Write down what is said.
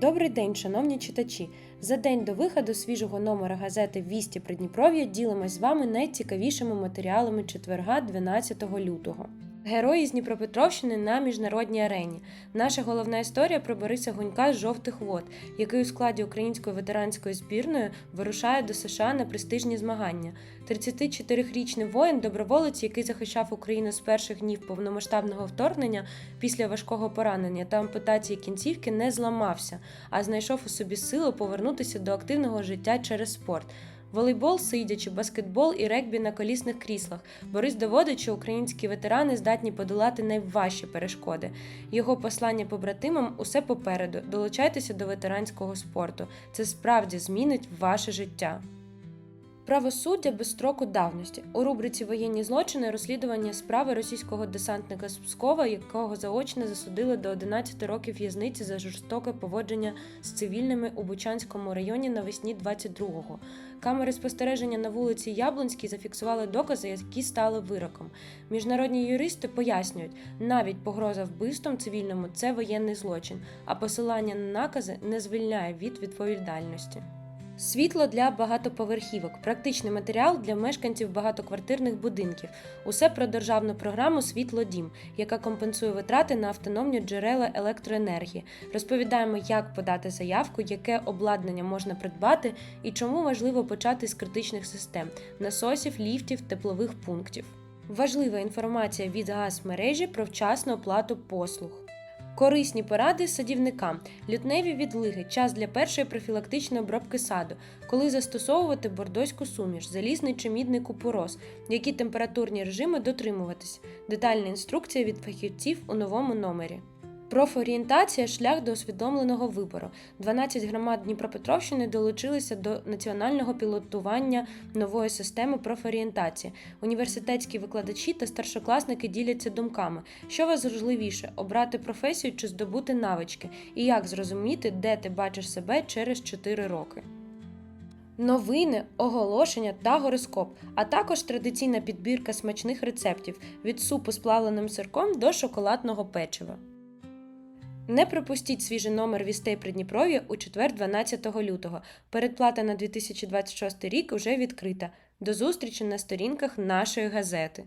Добрий день, шановні читачі! За день до виходу свіжого номера газети Вісті Придніпров'я ділимось з вами найцікавішими матеріалами четверга 12 лютого. Герої з Дніпропетровщини на міжнародній арені. Наша головна історія про Бориса Гунька з жовтих вод, який у складі української ветеранської збірної вирушає до США на престижні змагання. 34-річний воїн, доброволець, який захищав Україну з перших днів повномасштабного вторгнення після важкого поранення та ампутації кінцівки, не зламався, а знайшов у собі силу повернутися до активного життя через спорт. Волейбол, сидячи, баскетбол і регбі на колісних кріслах. Борис доводить, що українські ветерани здатні подолати найважчі перешкоди. Його послання побратимам усе попереду. Долучайтеся до ветеранського спорту. Це справді змінить ваше життя. Правосуддя без строку давності у рубриці Воєнні злочини розслідування справи російського десантника з Пскова, якого заочно засудили до 11 років в'язниці за жорстоке поводження з цивільними у Бучанському районі навесні 22-го. Камери спостереження на вулиці Яблонській зафіксували докази, які стали вироком. Міжнародні юристи пояснюють, навіть погроза вбивством цивільному це воєнний злочин, а посилання на накази не звільняє від відповідальності. Світло для багатоповерхівок, практичний матеріал для мешканців багатоквартирних будинків. Усе про державну програму Світло Дім, яка компенсує витрати на автономні джерела електроенергії. Розповідаємо, як подати заявку, яке обладнання можна придбати і чому важливо почати з критичних систем насосів, ліфтів, теплових пунктів. Важлива інформація від газмережі про вчасну оплату послуг. Корисні поради садівникам, лютневі відлиги, час для першої профілактичної обробки саду, коли застосовувати бордоську суміш, залізний чи мідний купорос, які температурні режими дотримуватись. Детальна інструкція від фахівців у новому номері. Профорієнтація шлях до усвідомленого вибору. 12 громад Дніпропетровщини долучилися до національного пілотування нової системи профорієнтації. Університетські викладачі та старшокласники діляться думками, що важливіше обрати професію чи здобути навички, і як зрозуміти, де ти бачиш себе через 4 роки. Новини, оголошення та гороскоп, а також традиційна підбірка смачних рецептів від супу з плавленим сирком до шоколадного печива. Не пропустіть свіжий номер вістей Придніпров'я у четвер 12 лютого. Передплата на 2026 рік уже відкрита. До зустрічі на сторінках нашої газети.